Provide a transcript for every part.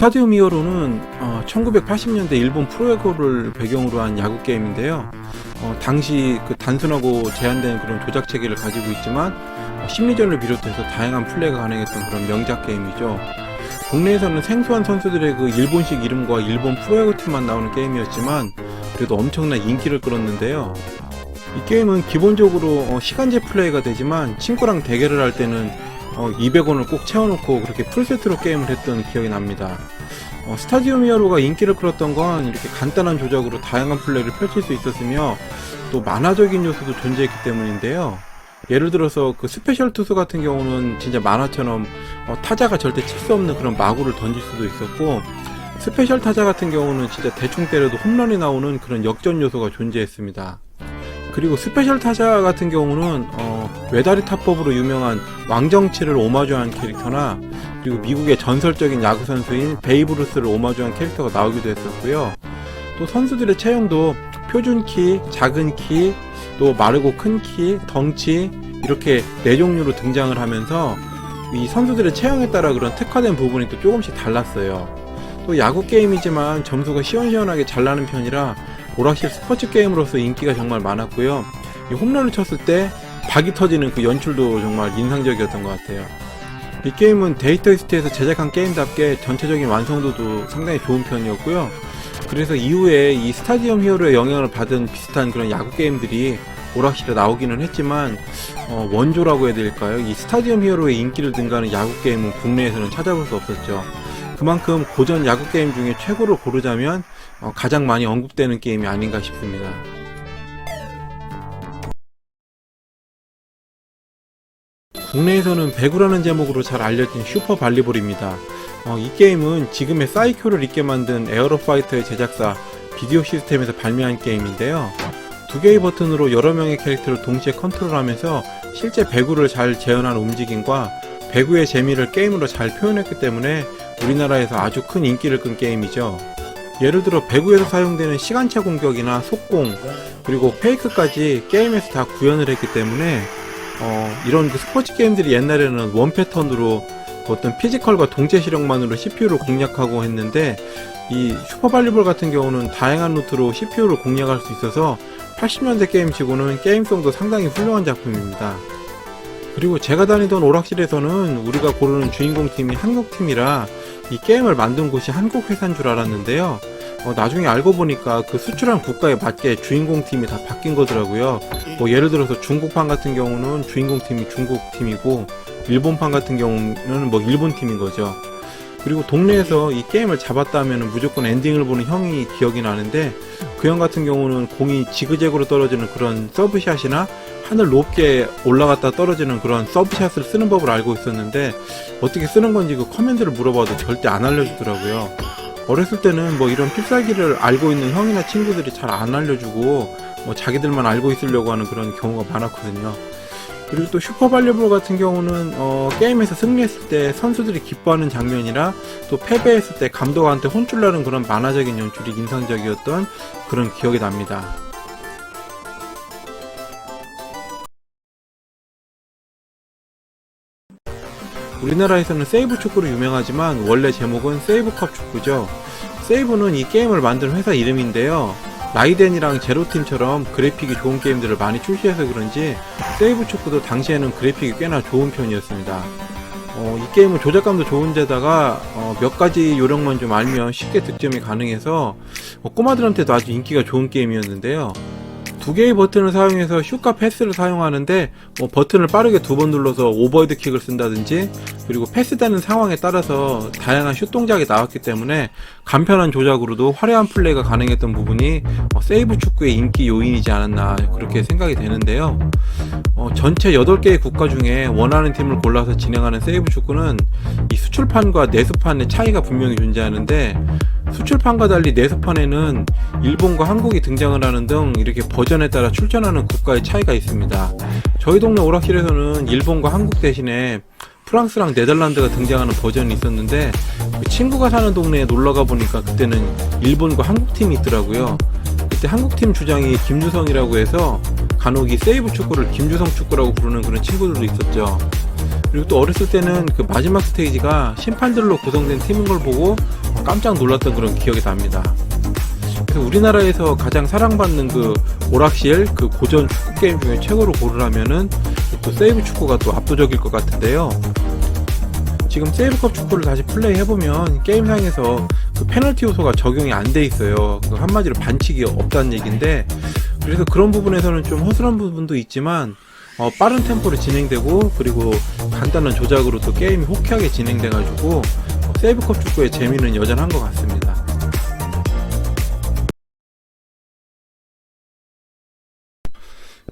스타디움 히어로는 어, 1980년대 일본 프로야구를 배경으로 한 야구 게임인데요. 어, 당시 그 단순하고 제한된 그런 조작 체계를 가지고 있지만 어, 심리전을 비롯해서 다양한 플레이가 가능했던 그런 명작 게임이죠. 국내에서는 생소한 선수들의 그 일본식 이름과 일본 프로야구 팀만 나오는 게임이었지만 그래도 엄청난 인기를 끌었는데요. 이 게임은 기본적으로 어, 시간제 플레이가 되지만 친구랑 대결을 할 때는 어, 200원을 꼭 채워놓고 그렇게 풀세트로 게임을 했던 기억이 납니다. 어, 스타디움 히어로가 인기를 끌었던 건 이렇게 간단한 조작으로 다양한 플레이를 펼칠 수 있었으며 또 만화적인 요소도 존재했기 때문인데요. 예를 들어서 그 스페셜 투수 같은 경우는 진짜 만화처럼 어, 타자가 절대 칠 수 없는 그런 마구를 던질 수도 있었고 스페셜 타자 같은 경우는 진짜 대충 때려도 홈런이 나오는 그런 역전 요소가 존재했습니다. 그리고 스페셜 타자 같은 경우는 어, 외다리 타법으로 유명한 왕정치를 오마주한 캐릭터나 그리고 미국의 전설적인 야구 선수인 베이브 루스를 오마주한 캐릭터가 나오기도 했었고요. 또 선수들의 체형도 표준 키, 작은 키, 또 마르고 큰 키, 덩치 이렇게 네 종류로 등장을 하면서 이 선수들의 체형에 따라 그런 특화된 부분이 또 조금씩 달랐어요. 또 야구 게임이지만 점수가 시원시원하게 잘 나는 편이라 오락실 스포츠 게임으로서 인기가 정말 많았고요. 이 홈런을 쳤을 때 박이 터지는 그 연출도 정말 인상적이었던 것 같아요. 이 게임은 데이터 이스트에서 제작한 게임답게 전체적인 완성도도 상당히 좋은 편이었고요. 그래서 이후에 이 스타디움 히어로의 영향을 받은 비슷한 그런 야구 게임들이 오락실에 나오기는 했지만 어, 원조라고 해야 될까요? 이 스타디움 히어로의 인기를 등가하는 야구 게임은 국내에서는 찾아볼 수 없었죠. 그만큼 고전 야구 게임 중에 최고를 고르자면 어, 가장 많이 언급되는 게임이 아닌가 싶습니다. 국내에서는 배구라는 제목으로 잘 알려진 슈퍼 발리볼입니다. 어, 이 게임은 지금의 사이큐를 잇게 만든 에어로파이터의 제작사 비디오 시스템에서 발매한 게임인데요. 두 개의 버튼으로 여러 명의 캐릭터를 동시에 컨트롤하면서 실제 배구를 잘 재현한 움직임과 배구의 재미를 게임으로 잘 표현했기 때문에 우리나라에서 아주 큰 인기를 끈 게임이죠. 예를 들어 배구에서 사용되는 시간차 공격이나 속공 그리고 페이크까지 게임에서 다 구현을 했기 때문에 어, 이런 그 스포츠 게임들이 옛날에는 원 패턴으로 어떤 피지컬과 동체 시력만으로 CPU를 공략하고 했는데 이 슈퍼발리볼 같은 경우는 다양한 루트로 CPU를 공략할 수 있어서 80년대 게임치고는 게임성도 상당히 훌륭한 작품입니다. 그리고 제가 다니던 오락실에서는 우리가 고르는 주인공 팀이 한국 팀이라 이 게임을 만든 곳이 한국 회사인 줄 알았는데요. 어, 나중에 알고 보니까 그 수출한 국가에 맞게 주인공 팀이 다 바뀐 거더라고요. 뭐 예를 들어서 중국판 같은 경우는 주인공 팀이 중국 팀이고 일본판 같은 경우는 뭐 일본 팀인 거죠. 그리고 동네에서 이 게임을 잡았다면 무조건 엔딩을 보는 형이 기억이 나는데 그 형 같은 경우는 공이 지그재그로 떨어지는 그런 서브샷이나 하늘 높게 올라갔다 떨어지는 그런 서브샷을 쓰는 법을 알고 있었는데 어떻게 쓰는 건지 그 커맨드를 물어봐도 절대 안 알려주더라고요. 어렸을 때는 뭐 이런 필살기를 알고 있는 형이나 친구들이 잘 안 알려주고 뭐 자기들만 알고 있으려고 하는 그런 경우가 많았거든요. 그리고 또 슈퍼 발리볼 같은 경우는 어, 게임에서 승리했을 때 선수들이 기뻐하는 장면이라 또 패배했을 때 감독한테 혼쭐 나는 그런 만화적인 연출이 인상적이었던 그런 기억이 납니다. 우리나라에서는 세이브 축구로 유명하지만 원래 제목은 세이브컵 축구죠. 세이브는 이 게임을 만든 회사 이름인데요. 라이덴이랑 제로팀처럼 그래픽이 좋은 게임들을 많이 출시해서 그런지 세이브 축구도 당시에는 그래픽이 꽤나 좋은 편이었습니다. 어, 이 게임은 조작감도 좋은데다가 어, 몇 가지 요령만 좀 알면 쉽게 득점이 가능해서 어, 꼬마들한테도 아주 인기가 좋은 게임이었는데요. 두 개의 버튼을 사용해서 슛과 패스를 사용하는데 뭐 버튼을 빠르게 두 번 눌러서 오버헤드 킥을 쓴다든지 그리고 패스되는 상황에 따라서 다양한 슛 동작이 나왔기 때문에 간편한 조작으로도 화려한 플레이가 가능했던 부분이 어, 세이브 축구의 인기 요인이지 않았나 그렇게 생각이 되는데요. 어, 전체 8개의 국가 중에 원하는 팀을 골라서 진행하는 세이브 축구는 이 수출판과 내수판의 차이가 분명히 존재하는데 수출판과 달리 내수판에는 일본과 한국이 등장을 하는 등 이렇게 버전에 따라 출전하는 국가의 차이가 있습니다. 저희 동네 오락실에서는 일본과 한국 대신에 프랑스랑 네덜란드가 등장하는 버전이 있었는데 그 친구가 사는 동네에 놀러가 보니까 그때는 일본과 한국 팀이 있더라고요. 그때 한국 팀 주장이 김주성이라고 해서 간혹 이 세이브 축구를 김주성 축구라고 부르는 그런 친구들도 있었죠. 그리고 또 어렸을 때는 그 마지막 스테이지가 심판들로 구성된 팀인 걸 보고 깜짝 놀랐던 그런 기억이 납니다. 그래서 우리나라에서 가장 사랑받는 그 오락실 그 고전 축구 게임 중에 최고로 고르라면은 또 세이브 축구가 또 압도적일 것 같은데요. 지금 세이브컵 축구를 다시 플레이 해보면 게임상에서 그 페널티 요소가 적용이 안 돼 있어요. 그 한마디로 반칙이 없다는 얘기인데 그래서 그런 부분에서는 좀 허술한 부분도 있지만 어, 빠른 템포로 진행되고 그리고 간단한 조작으로 또 게임이 호쾌하게 진행돼가지고 어, 세이브컵 축구의 재미는 여전한 것 같습니다.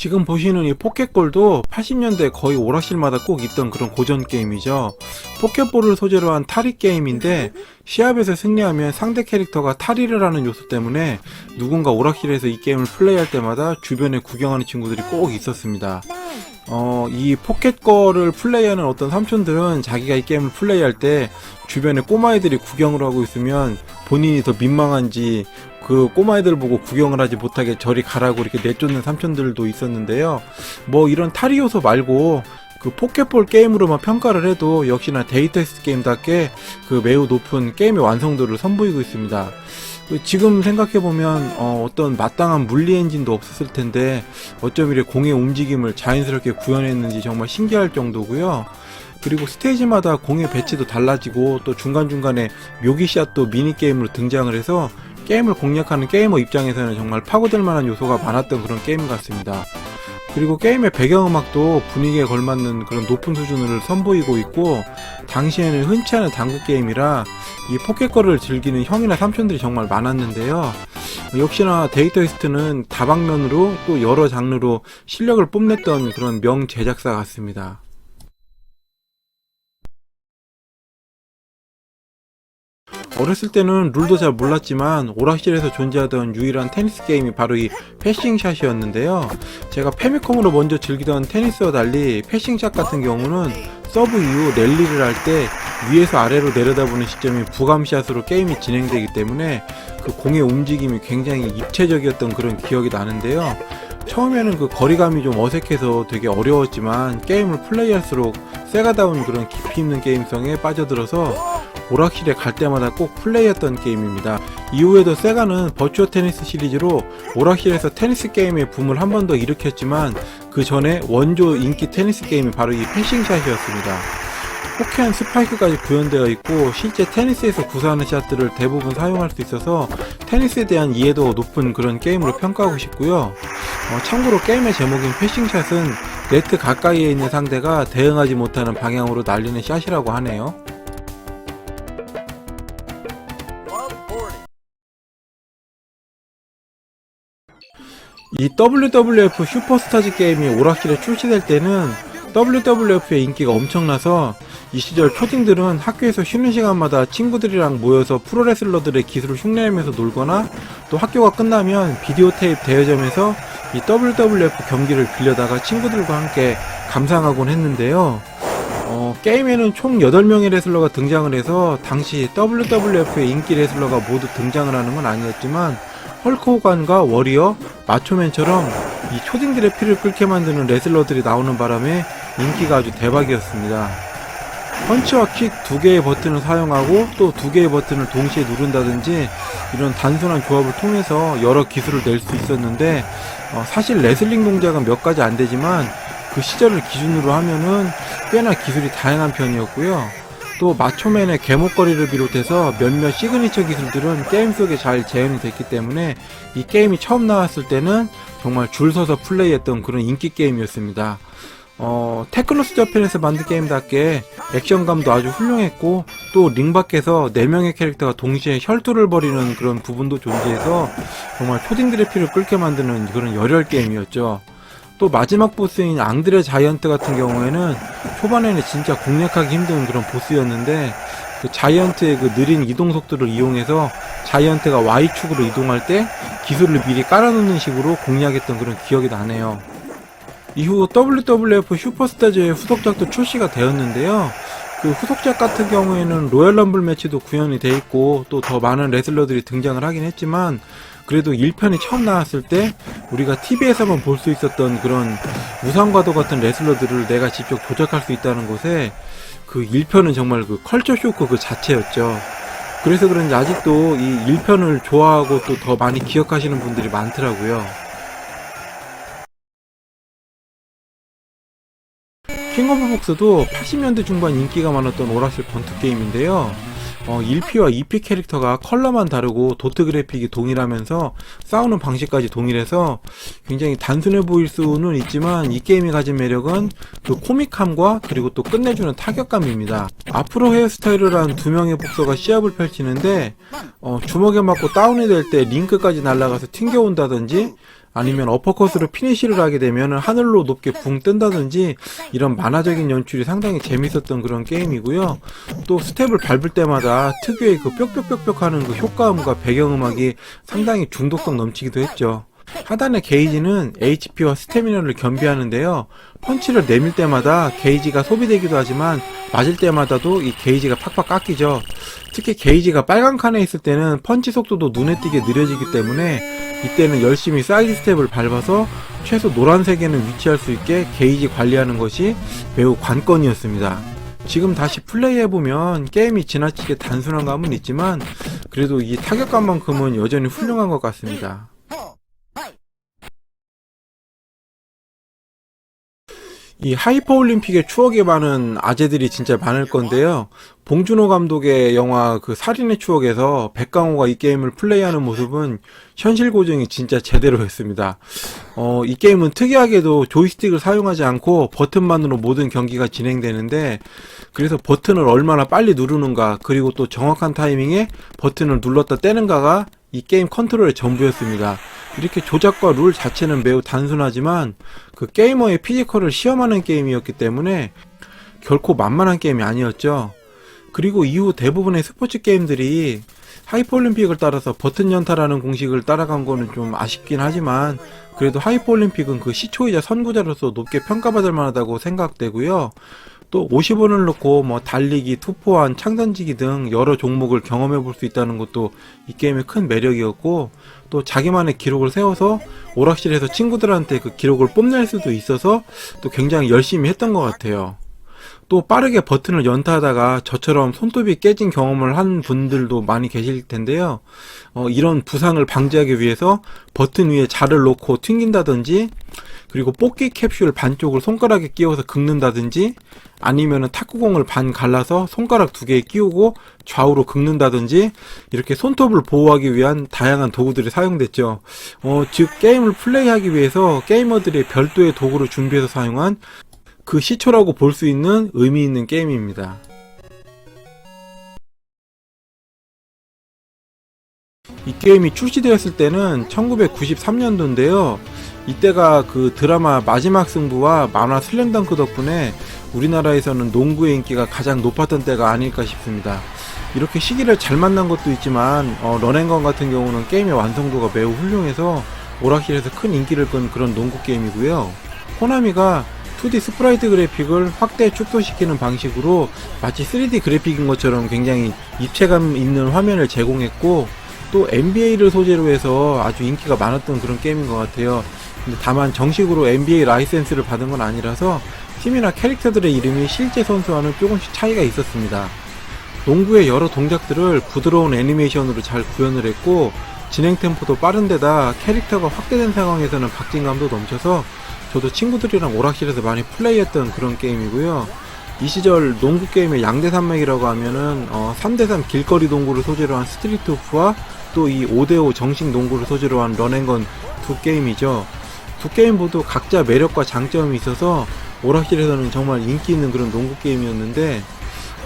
지금 보시는 이 포켓골도 80년대 거의 오락실마다 꼭 있던 그런 고전 게임이죠. 포켓볼을 소재로 한 탈이 게임인데 시합에서 승리하면 상대 캐릭터가 탈의를 하는 요소 때문에 누군가 오락실에서 이 게임을 플레이할 때마다 주변에 구경하는 친구들이 꼭 있었습니다. 어, 이 포켓걸을 플레이하는 어떤 삼촌들은 자기가 이 게임을 플레이할 때 주변에 꼬마애들이 구경을 하고 있으면 본인이 더 민망한지 그 꼬마애들 보고 구경을 하지 못하게 저리 가라고 이렇게 내쫓는 삼촌들도 있었는데요. 뭐 이런 탈의 요소 말고 그 포켓볼 게임으로만 평가를 해도 역시나 데이터스 게임답게 그 매우 높은 게임의 완성도를 선보이고 있습니다. 그 지금 생각해보면 어, 어떤 마땅한 물리 엔진도 없었을 텐데 어쩜 이렇게 공의 움직임을 자연스럽게 구현했는지 정말 신기할 정도고요. 그리고 스테이지마다 공의 배치도 달라지고 또 중간중간에 묘기샷도 미니게임으로 등장을 해서 게임을 공략하는 게이머 입장에서는 정말 파고들 만한 요소가 많았던 그런 게임 같습니다. 그리고 게임의 배경음악도 분위기에 걸맞는 그런 높은 수준을 선보이고 있고 당시에는 흔치 않은 당구 게임이라 이 포켓걸을 즐기는 형이나 삼촌들이 정말 많았는데요. 역시나 데이터이스트는 다방면으로 또 여러 장르로 실력을 뽐냈던 그런 명 제작사 같습니다. 어렸을 때는 룰도 잘 몰랐지만 오락실에서 존재하던 유일한 테니스 게임이 바로 이 패싱샷이었는데요. 제가 페미컴으로 먼저 즐기던 테니스와 달리 패싱샷 같은 경우는 서브 이후 랠리를 할 때 위에서 아래로 내려다보는 시점이 부감샷으로 게임이 진행되기 때문에 그 공의 움직임이 굉장히 입체적이었던 그런 기억이 나는데요. 처음에는 그 거리감이 좀 어색해서 되게 어려웠지만 게임을 플레이할수록 세가다운 그런 깊이 있는 게임성에 빠져들어서 오락실에 갈 때마다 꼭 플레이했던 게임입니다. 이후에도 세가는 버추어 테니스 시리즈로 오락실에서 테니스 게임의 붐을 한 번 더 일으켰지만 그 전에 원조 인기 테니스 게임이 바로 이 패싱샷이었습니다. 호쾌한 스파이크까지 구현되어 있고 실제 테니스에서 구사하는 샷들을 대부분 사용할 수 있어서 테니스에 대한 이해도가 높은 그런 게임으로 평가하고 싶고요. 어, 참고로 게임의 제목인 패싱샷은 네트 가까이에 있는 상대가 대응하지 못하는 방향으로 날리는 샷이라고 하네요. 이 WWF 슈퍼스타즈 게임이 오락실에 출시될 때는 WWF의 인기가 엄청나서 이 시절 초딩들은 학교에서 쉬는 시간마다 친구들이랑 모여서 프로레슬러들의 기술을 흉내내면서 놀거나 또 학교가 끝나면 비디오 테이프 대여점에서 이 WWF 경기를 빌려다가 친구들과 함께 감상하곤 했는데요. 어, 게임에는 총 8명의 레슬러가 등장을 해서 당시 WWF의 인기 레슬러가 모두 등장을 하는 건 아니었지만 헐크 호간과 워리어, 마초맨처럼 이 초딩들의 피를 끓게 만드는 레슬러들이 나오는 바람에 인기가 아주 대박이었습니다. 펀치와 킥 두 개의 버튼을 사용하고 또 두 개의 버튼을 동시에 누른다든지 이런 단순한 조합을 통해서 여러 기술을 낼 수 있었는데 어, 사실 레슬링 동작은 몇 가지 안 되지만 그 시절을 기준으로 하면은 꽤나 기술이 다양한 편이었고요. 또 마초맨의 개목걸이를 비롯해서 몇몇 시그니처 기술들은 게임 속에 잘 재현이 됐기 때문에 이 게임이 처음 나왔을 때는 정말 줄 서서 플레이했던 그런 인기 게임이었습니다. 어, 테크노스 저편에서 만든 게임답게 액션감도 아주 훌륭했고 또 링 밖에서 4명의 캐릭터가 동시에 혈투를 벌이는 그런 부분도 존재해서 정말 초딩들의 피를 끓게 만드는 그런 열혈 게임이었죠. 또 마지막 보스인 앙드레 자이언트 같은 경우에는 초반에는 진짜 공략하기 힘든 그런 보스였는데 그 자이언트의 그 느린 이동 속도를 이용해서 자이언트가 Y축으로 이동할 때 기술을 미리 깔아놓는 식으로 공략했던 그런 기억이 나네요. 이후 WWF 슈퍼스타즈의 후속작도 출시가 되었는데요. 그 후속작 같은 경우에는 로얄 럼블 매치도 구현이 돼 있고 또 더 많은 레슬러들이 등장을 하긴 했지만 그래도 1편이 처음 나왔을 때 우리가 TV에서만 볼 수 있었던 그런 우상과도 같은 레슬러들을 내가 직접 조작할 수 있다는 것에 그 1편은 정말 그 컬처 쇼크 그 자체였죠. 그래서 그런지 아직도 이 1편을 좋아하고 또 더 많이 기억하시는 분들이 많더라고요. 킹 오브 복스도 80년대 중반 인기가 많았던 오락실 번트 게임인데요. 어, 1P와 2P 캐릭터가 컬러만 다르고 도트 그래픽이 동일하면서 싸우는 방식까지 동일해서 굉장히 단순해 보일 수는 있지만 이 게임이 가진 매력은 그 코믹함과 그리고 또 끝내주는 타격감입니다. 앞으로 헤어스타일을 한 두 명의 복서가 시합을 펼치는데 어, 주먹에 맞고 다운이 될 때 링크까지 날아가서 튕겨온다든지 아니면 어퍼컷으로 피니시를 하게 되면 하늘로 높게 붕 뜬다든지 이런 만화적인 연출이 상당히 재밌었던 그런 게임이고요. 또 스텝을 밟을 때마다 특유의 그 뾱뾱뾱뾱 하는 그 효과음과 배경음악이 상당히 중독성 넘치기도 했죠. 하단의 게이지는 HP와 스태미너를 겸비하는데요. 펀치를 내밀 때마다 게이지가 소비되기도 하지만 맞을 때마다도 이 게이지가 팍팍 깎이죠. 특히 게이지가 빨간 칸에 있을 때는 펀치 속도도 눈에 띄게 느려지기 때문에 이때는 열심히 사이드 스텝을 밟아서 최소 노란색에는 위치할 수 있게 게이지 관리하는 것이 매우 관건이었습니다. 지금 다시 플레이해보면 게임이 지나치게 단순한 감은 있지만 그래도 이 타격감만큼은 여전히 훌륭한 것 같습니다. 이 하이퍼 올림픽의 추억에 많은 아재들이 진짜 많을 건데요. 봉준호 감독의 영화 그 살인의 추억에서 백강호가 이 게임을 플레이하는 모습은 현실 고증이 진짜 제대로 했습니다. 어, 이 게임은 특이하게도 조이스틱을 사용하지 않고 버튼만으로 모든 경기가 진행되는데 그래서 버튼을 얼마나 빨리 누르는가 그리고 또 정확한 타이밍에 버튼을 눌렀다 떼는가가 이 게임 컨트롤의 전부였습니다. 이렇게 조작과 룰 자체는 매우 단순하지만 그 게이머의 피지컬을 시험하는 게임이었기 때문에 결코 만만한 게임이 아니었죠. 그리고 이후 대부분의 스포츠 게임들이 하이퍼올림픽을 따라서 버튼 연타라는 공식을 따라간 거는 좀 아쉽긴 하지만 그래도 하이퍼올림픽은 그 시초이자 선구자로서 높게 평가받을 만하다고 생각되고요. 또 50원을 넣고 뭐 달리기, 투포환, 창던지기 등 여러 종목을 경험해 볼 수 있다는 것도 이 게임의 큰 매력이었고 또 자기만의 기록을 세워서 오락실에서 친구들한테 그 기록을 뽐낼 수도 있어서 또 굉장히 열심히 했던 것 같아요. 또 빠르게 버튼을 연타하다가 저처럼 손톱이 깨진 경험을 한 분들도 많이 계실 텐데요. 어, 이런 부상을 방지하기 위해서 버튼 위에 자를 놓고 튕긴다든지 그리고 뽑기 캡슐 반쪽을 손가락에 끼워서 긁는다든지 아니면은 탁구공을 반 갈라서 손가락 두 개에 끼우고 좌우로 긁는다든지 이렇게 손톱을 보호하기 위한 다양한 도구들이 사용됐죠. 어, 즉 게임을 플레이하기 위해서 게이머들이 별도의 도구를 준비해서 사용한 그 시초라고 볼 수 있는 의미 있는 게임입니다. 이 게임이 출시되었을 때는 1993년도인데요. 이때가 그 드라마 마지막 승부와 만화 슬램덩크 덕분에 우리나라에서는 농구의 인기가 가장 높았던 때가 아닐까 싶습니다. 이렇게 시기를 잘 만난 것도 있지만 어, 런앤건 같은 경우는 게임의 완성도가 매우 훌륭해서 오락실에서 큰 인기를 끈 그런 농구 게임이고요. 호나미가 2D 스프라이트 그래픽을 확대 축소시키는 방식으로 마치 3D 그래픽인 것처럼 굉장히 입체감 있는 화면을 제공했고 또 NBA를 소재로 해서 아주 인기가 많았던 그런 게임인 것 같아요. 근데 다만 정식으로 NBA 라이센스를 받은 건 아니라서 팀이나 캐릭터들의 이름이 실제 선수와는 조금씩 차이가 있었습니다. 농구의 여러 동작들을 부드러운 애니메이션으로 잘 구현을 했고 진행 템포도 빠른데다 캐릭터가 확대된 상황에서는 박진감도 넘쳐서 저도 친구들이랑 오락실에서 많이 플레이했던 그런 게임이고요. 이 시절 농구 게임의 양대 산맥이라고 하면은 어, 3대3 길거리 농구를 소재로 한 스트리트 오프와 또 이 5대5 정식 농구를 소재로 한 런앤건 두 게임이죠. 두 게임 모두 각자 매력과 장점이 있어서 오락실에서는 정말 인기 있는 그런 농구 게임이었는데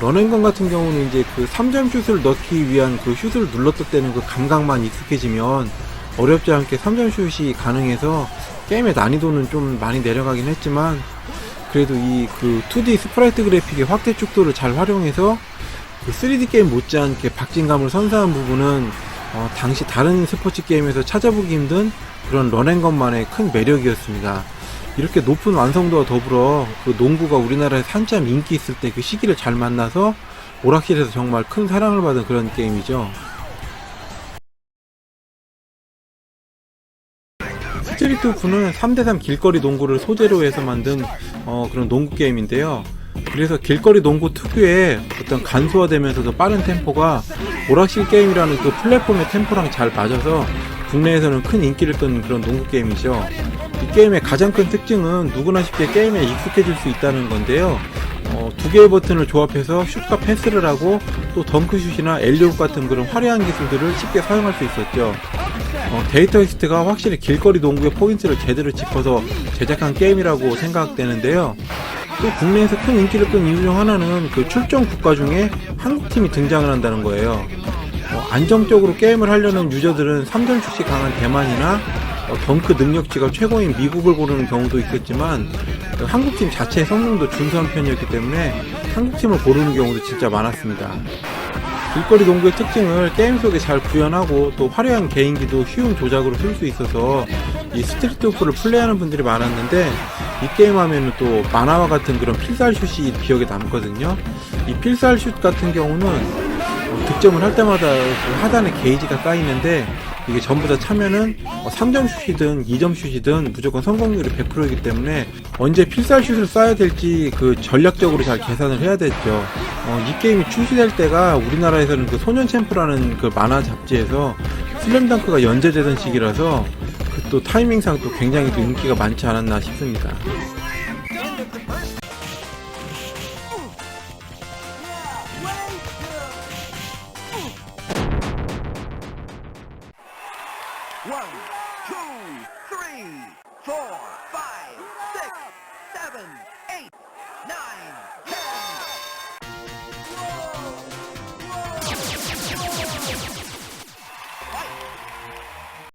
런앤건 같은 경우는 이제 그 3점 슛을 넣기 위한 그 슛을 눌렀을 때는 그 감각만 익숙해지면 어렵지 않게 3점 슛이 가능해서 게임의 난이도는 좀 많이 내려가긴 했지만 그래도 이 그 2D 스프라이트 그래픽의 확대 축도를 잘 활용해서 그 3D 게임 못지않게 박진감을 선사한 부분은 어, 당시 다른 스포츠 게임에서 찾아보기 힘든 그런 런앤건만의 큰 매력이었습니다. 이렇게 높은 완성도와 더불어 그 농구가 우리나라에 한참 인기 있을 때 그 시기를 잘 만나서 오락실에서 정말 큰 사랑을 받은 그런 게임이죠. 스트리트 오프는 3대3 길거리 농구를 소재로 해서 만든 어, 그런 농구 게임인데요. 그래서 길거리 농구 특유의 어떤 간소화되면서도 빠른 템포가 오락실 게임이라는 그 플랫폼의 템포랑 잘 맞아서 국내에서는 큰 인기를 끈 그런 농구 게임이죠. 이 게임의 가장 큰 특징은 누구나 쉽게 게임에 익숙해질 수 있다는 건데요. 어, 두 개의 버튼을 조합해서 슛과 패스를 하고 또 덩크슛이나 엘리옵 같은 그런 화려한 기술들을 쉽게 사용할 수 있었죠. 어, 데이터 익스트가 확실히 길거리 농구의 포인트를 제대로 짚어서 제작한 게임이라고 생각되는데요. 또 국내에서 큰 인기를 끈 이유 중 하나는 그 출전 국가 중에 한국팀이 등장을 한다는 거예요. 어, 안정적으로 게임을 하려는 유저들은 3점 슛이 강한 대만이나 어, 덩크 능력치가 최고인 미국을 고르는 경우도 있겠지만 그 한국팀 자체의 성능도 준수한 편이었기 때문에 한국팀을 고르는 경우도 진짜 많았습니다. 길거리 농구의 특징을 게임 속에 잘 구현하고 또 화려한 개인기도 쉬운 조작으로 쓸 수 있어서 이 스트리트 오프를 플레이하는 분들이 많았는데 이 게임 하면은 또 만화와 같은 그런 필살 슛이 기억에 남거든요. 이 필살 슛 같은 경우는 어, 득점을 할 때마다 그 하단에 게이지가 쌓이는데 이게 전부 다 차면은 3점 슛이든 2점 슛이든 무조건 성공률이 100%이기 때문에 언제 필살 슛을 쏴야 될지 그 전략적으로 잘 계산을 해야 됐죠. 어, 이 게임이 출시될 때가 우리나라에서는 그 소년 챔프라는 그 만화 잡지에서 슬램덩크가 연재되던 시기라서 그 또 타이밍상 또 굉장히 또 인기가 많지 않았나 싶습니다.